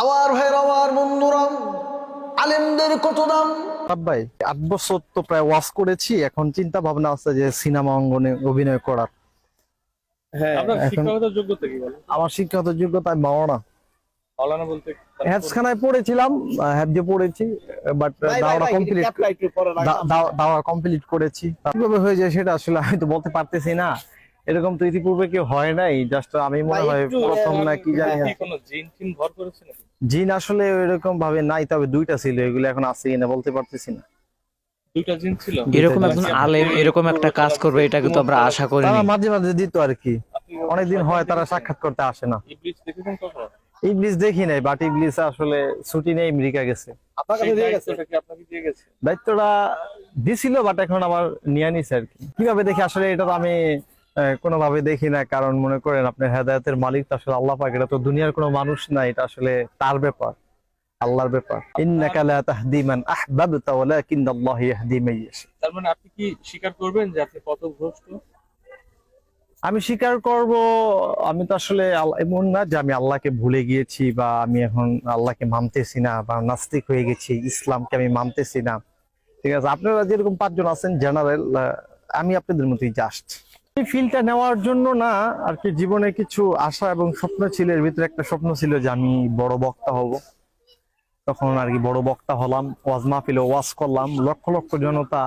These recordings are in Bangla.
আমার ভাইয়ের আমার বন্ধুরা আলেমদের কত দাম? ভাই আট বছর তো প্রায় ওয়াশ করেছি এখন চিন্তা ভাবনা আছে যে সিনেমা অঙ্গনে অভিনয় করার। হ্যাঁ। আপনার এখন- শিক্ষাগত যোগ্যতা কি বলেন? আমার শিক্ষাগত যোগ্যতা মাওনা মাওলানা। বলতে হ্যাফসখানায় পড়েছিলাম পড়েছি বাট দাওয়া কমপ্লিট দাওয়া কমপ্লিট করেছি। কীভাবে হয়ে যায় সেটা আসলে আমি তো বলতে পারতেছি না। এরকম তো ইতিপূর্বে কেউ হয় নাই জাস্ট আমি মনে হয় প্রথম না কি জানি না। কোনো জিন টিন ভর করেছে নাকি? জিন আসলে এরকম ভাবে নাই তবে দুইটা ছিল এগুলো এখন আছে কিনা বলতে পারতেছি না। দুইটা জিন ছিল? এরকম একজন আলেম এরকম একটা কাজ করবে এটা কিন্তু আমরা আশা তারা করিনি মাঝে মাঝে দিত আর কি। অনেকদিন হয় তারা সাক্ষাৎ করতে আসে না। ইবলিস দেখেছেন কখনো? দেখি নাই বাট ইংলিশ আসলে ছুটি নেই আমেরিকা গেছে। দায়িত্বটা দিছিল বাট এখন আমার নিয়ে নিছে আর কি। কীভাবে দেখি আসলে এটা তো আমি কোনোভাবে দেখি না কারণ মনে করেন আপনার হেদায়তের মালিক তো আসলে আল্লাহ পাক এটা তো দুনিয়ার কোনো মানুষ না এটা আসলে তার ব্যাপার আল্লাহর ব্যাপার। ইন্নাকা লা তাহদি মান আহবাবতা ওয়ালাকিন আল্লাহ ইয়াহদি মান ইয়াশা। তার মানে আপনি কি স্বীকার করবেন যে আপনি পথভ্রষ্ট? আমি স্বীকার করব আমি তো আসলে এমন না যে আমি আল্লাহকে ভুলে গিয়েছি বা আমি এখন আল্লাহকে মানতেছি না বা নাস্তিক হয়ে গেছি ইসলামকে আমি মানতেছি না। ঠিক আছে আপনারা যেরকম পাঁচজন আছেন জেনারেল আমি আপনাদের মতোই জাস্ট এই ফিলটা নেওয়ার জন্য না আর কি জীবনে কিছু আশা এবং স্বপ্ন ছিল, এর ভিতরে একটা স্বপ্ন ছিল যে আমি বড় বক্তা হব। তখন আর কি বড় বক্তা হলাম, ওয়াজ মাহফিলে ওয়াজ করলাম। লক্ষ লক্ষ জনতা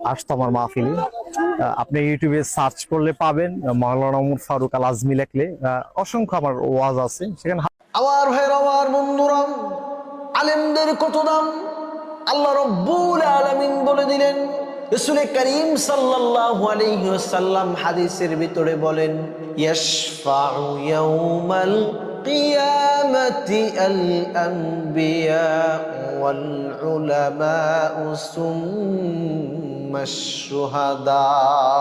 আসতো আমার মাহফিলে। আপনি ইউটিউবে সার্চ করলে পাবেন, মাওলানা উমর ফারুক আল আজমি লেখলে অসংখ্য আমার ওয়াজ আছে। সেখানে আমার ভাইয়ের, আমার বন্ধুরা আলেমদের কত দাম? আল্লাহ রব্বুল আলামিন বলে দিলেন রসুল করিম সাল্লাল্লাহু আলাইহি ওয়াসাল্লাম হাদিসের ভিতরে বলেন ইয়াউমাল কিয়ামাতি আল আনবিয়া ওয়াল উলামা সুম্মা শুহাদা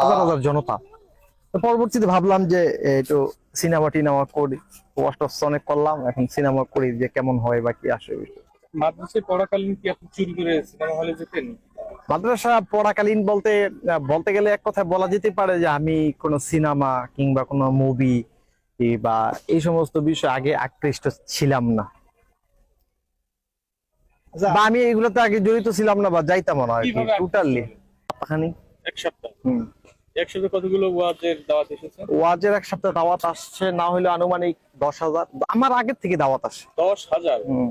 হাজার হাজার জনতা পরবর্তীতে ভাবলাম যে একটু সিনেমা টিনেমা করি। ওয়াশ অনেক করলাম এখন সিনেমা করি যে কেমন হয় বা কি আসে বিষয়। মাদ্রাসায় পড়াকালীন কি আপনি চুরি করে সিনেমা হলে যেতেন? মাদ্রাসা পড়াকালীন বলতে বলতে গেলে এক কথায় বলা যেতে পারে যে আমি কোনো সিনেমা কিংবা কোনো মুভি বা এই সমস্ত বিষয় আগে আকৃষ্ট ছিলাম না। বা আমি এগুলোতে আগে জড়িত ছিলাম না বা যাইতাম না আর কি টোটালি এক সপ্তাহ। হুম। কতগুলো ওয়াজের দাওয়াত এসেছে? ওয়াজের এক সপ্তাহ দাওয়াত আসছে না হলে আনুমানিক দশ হাজার। আমার আগের থেকে দাওয়াত আসে। দশ হাজার? হুম।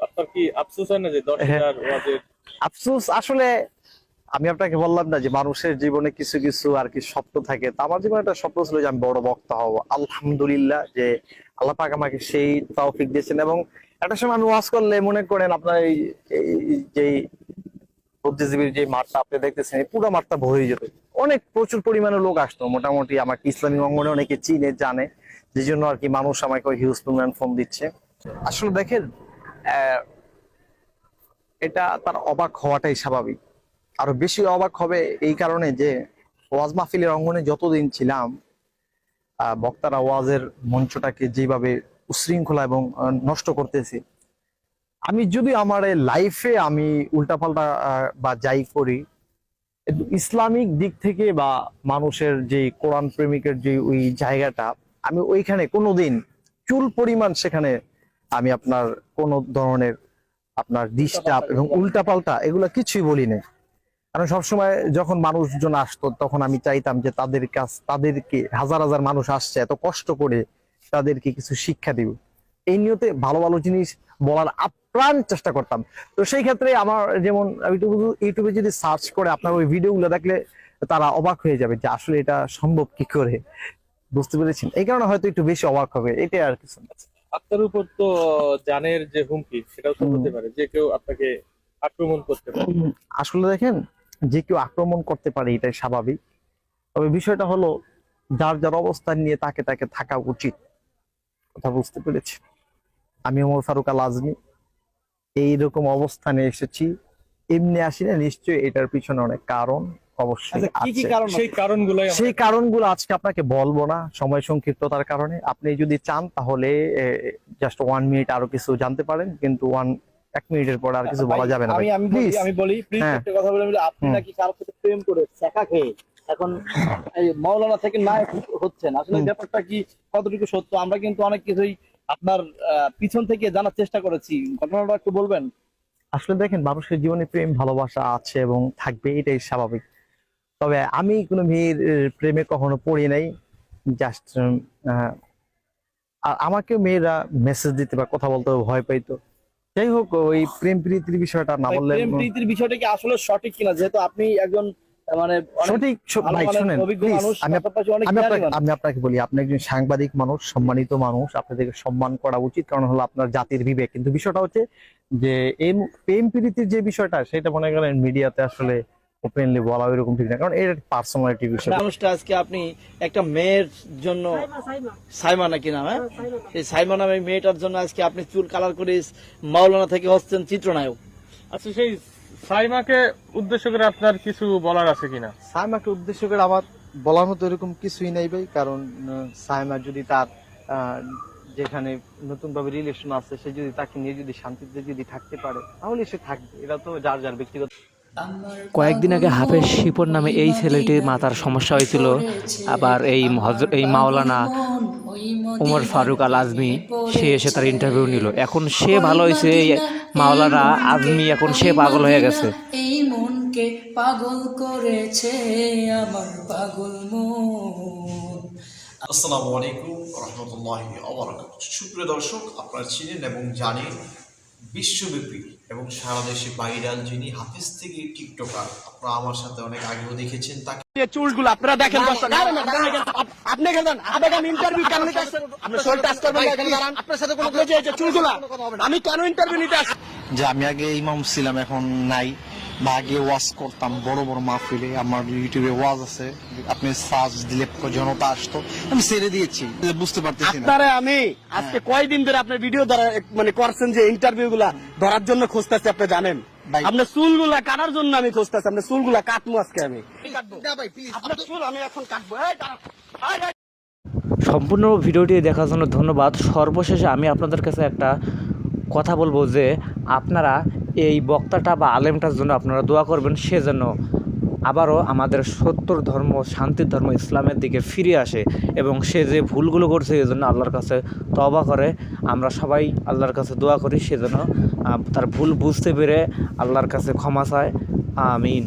আপনার কি আফসোস হয় না যে দশ হ্যাঁ। হাজার ওয়াজের আফসোস, আসলে আমি আপনাকে বললাম না যে মানুষের জীবনে কিছু কিছু আর কি স্বপ্ন থাকে। তা আমার জীবনে একটা স্বপ্ন ছিল যে আমি বড় বক্তা হব। আলহামদুলিল্লাহ যে আল্লাহ পাক আমাকে সেই তৌফিক দিয়েছেন এবং একটা সময় আমি ওয়াজ করলে মনে করেন আপনার এই যে বুদ্ধিজীবীর যে মাঠটা আপনি দেখতেছেন পুরো মাঠটা ভরে যেত। অনেক প্রচুর পরিমাণে লোক আসতো। মোটামুটি আমাকে ইসলামী অঙ্গনে অনেকে চিনে, জানে। যে জন্য আর কি মানুষ আমাকে হিউজ পরিমাণ ফোন দিচ্ছে। আসলে দেখেন এটা তার অবাক হওয়াটাই স্বাভাবিক। আরও বেশি অবাক হবে এই কারণে যে ওয়াজ মাহফিলের অঙ্গনে যতদিন ছিলাম বক্তারা ওয়াজের মঞ্চটাকে যেভাবে উশৃঙ্খলা এবং নষ্ট করতেছে, আমি যদি আমার লাইফে আমি উল্টাপাল্টা বা যাই করি ইসলামিক দিক থেকে বা মানুষের যে কোরআন প্রেমিকের যে ওই জায়গাটা, আমি ওইখানে কোনোদিন চুল পরিমাণ সেখানে আমি আপনার কোনো ধরনের আপনার ডিস্টার্ব এবং উল্টাপাল্টা এগুলো কিছুই বলি না কারণ সবসময় যখন মানুষজন আসতো, তখন আমি চাইতাম যে তাদের কাছ, তাদেরকে হাজার হাজার মানুষ আসছে, এত কষ্ট করে তাদেরকে কিছু শিক্ষা দিব। এই নিয়তে ভালো ভালো জিনিস বলার আপ্রাণ চেষ্টা করতাম। তো সেই ক্ষেত্রে আমার যেমন ইউটিউবে যদি সার্চ করে আপনার ওই ভিডিওগুলো দেখলে তারা অবাক হয়ে যাবে যে আসলে এটা সম্ভব কি করে? বুঝতে পেরেছেন? এই কারণে হয়তো একটু বেশি অবাক হবে, এটাই আর কিছু না। আপনার উপর তো জানের যে হুমকি সেটাও তো। হতে পারে যে কেউ আপনাকে আক্রমণ করতে পারে। আসলে দেখেন যে কেউ আক্রমণ করতে পারে এটাই স্বাভাবিক। তবে বিষয়টা হলো যার যার অবস্থান নিয়ে তাকে তাকে থাকা উচিত। কথা বুঝতে পেরেছি। আমি ওমর ফারুক আল আজমি এইরকম অবস্থানে এসেছি। এমনি আসি না নিশ্চয়ই এটার পিছনে অনেক কারণ। অবশ্যই আছে। সেই কারণগুলোই সেই কারণগুলো আজকে আপনাকে বলব না সময় সংক্ষিপ্ততার কারণে। আপনি যদি চান তাহলে জাস্ট ওয়ান মিনিট আরও কিছু জানতে পারেন কিন্তু ওয়ান এক মিনিটের পর আর কিছু বলা যাবে না আমি আমি বলি আমি বলি প্লিজ হ্যাঁ। একটা কথা বলে আপনি নাকি কারোর সাথে প্রেম করে শেখা খেয়ে এখন এই মৌলানা থেকে নায়ক হচ্ছেন? আসলে ব্যাপারটা কি কতটুকু সত্য? আমরা কিন্তু অনেক কিছুই আপনার আহ, পিছন থেকে জানার চেষ্টা করেছি। ঘটনাটা একটু বলবেন? আসলে দেখেন মানুষের জীবনে প্রেম ভালোবাসা আছে এবং থাকবে এটাই স্বাভাবিক। তবে আমি কোনো মেয়ের প্রেমে কখনো পড়ি নাই। জাস্ট আর আমাকে মেয়েরা মেসেজ দিতে বা কথা বলতে ভয় পাইতো। যাই হোক ওই প্রেম প্রীতির বিষয়টা না বললে প্রেম প্রীতির বিষয়টা কি আসলে সঠিক কিনা? যেহেতু আপনি একজন মানে সঠিক ভাই শুনেন আমি আপনাকে বলি আপনি একজন সাংবাদিক মানুষ সম্মানিত মানুষ আপনাদেরকে সম্মান করা উচিত কারণ হলো আপনার জাতির বিবেক। কিন্তু বিষয়টা হচ্ছে যে এই প্রেম প্রীতির যে বিষয়টা সেটা মনে করেন মিডিয়াতে আসলে ওপেনলি বলা এরকম ঠিক না। কারণ এর পার্সোনালিটি বিষয়। মানুষটা আজকে আপনি একটা মেয়ের জন্য সাইমা নাকি নাম হ্যাঁ? সেই সাইমা নামে মেয়েটার জন্য আজকে আপনি চুল কালার করে মাওলানা থেকে হচ্ছেন চিত্রনায়ক। আচ্ছা সেই সাইমাকে উদ্দেশ্য করে আপনার কিছু বলার আছে কিনা? সাইমাকে উদ্দেশ্য করে আমার বলার মতো এরকম কিছুই নাই ভাই কারণ সাইমা যদি তার আহ, যেখানে নতুন ভাবে রিলেশন আছে সে যদি তাকে নিয়ে যদি শান্তিতে যদি থাকতে পারে তাহলে সে থাকবে। এটা তো যার যার ব্যক্তিগত কয়েকদিন আগে হাফেজ শিপন নামে এই ছেলেটির মাথার সমস্যা হয়েছিল। আবার এই এই মাওলানা উমর ফারুক আল আজমি সে এসে তার ইন্টারভিউ নিল। এখন সে ভালো হয়েছে এই মাওলানা আজমি এখন সে পাগল হয়ে গেছে। এই মনকে পাগল করেছে আমার পাগল মন। আসসালামু আলাইকুম রহমতুল্লাহ সুপ্রিয় দর্শক আপনারা চিনেন এবং জানেন বিশ্বব্যাপী এবং সারা দেশে ভাইরাল যিনি হাফিজ থেকে টিকটকার আপনারা আমার সাথে অনেক আগেও দেখেছেন তাকে চুলগুলো আপনারা দেখেন আপনি গেলেন। আপনি এখানে কেন নিতে আসছেন? শরীর টাচ করবেন আপনার সাথে কোনো চুলগুলা, আমি কেন ইন্টারভিউ নিতে আসছি যে আমি আগে ইমাম ছিলাম এখন নাই বা আগে ওয়াজ করতাম বড় বড় মাহফিলে আমার ইউটিউবে ওয়াজ আছে আপনি সার্চ দিলে জনতা আসতো আমি ছেড়ে দিয়েছি বুঝতে পারতেছি না। আপনারা আমি আজকে কয়দিন ধরে আপনার ভিডিও ধরা মানে করছেন যে ইন্টারভিউ গুলা ধরার জন্য খুঁজতেছি আপনি জানেন। আপনার চুলগুলা কাটার জন্য আমি খুঁজতেছি আপনার চুলগুলা কাটবো আজকে আমি। আপনার চুল আমি এখন কাটবো। সম্পূর্ণ ভিডিওটি দেখার জন্য ধন্যবাদ। সর্বশেষে আমি আপনাদের কাছে একটা কথা বলব যে আপনারা এই বক্তাটা বা আলেমটার জন্য আপনারা দোয়া করবেন সে যেন আবারও আমাদের সত্যর ধর্ম, শান্তির ধর্ম ইসলামের দিকে ফিরে আসে এবং সে যে ভুলগুলো করছে, এই জন্য আল্লাহর কাছে তবা করে। আমরা সবাই আল্লাহর কাছে দোয়া করি সে যেন তার ভুল বুঝতে পেরে আল্লাহর কাছে ক্ষমা চায়। আমিন।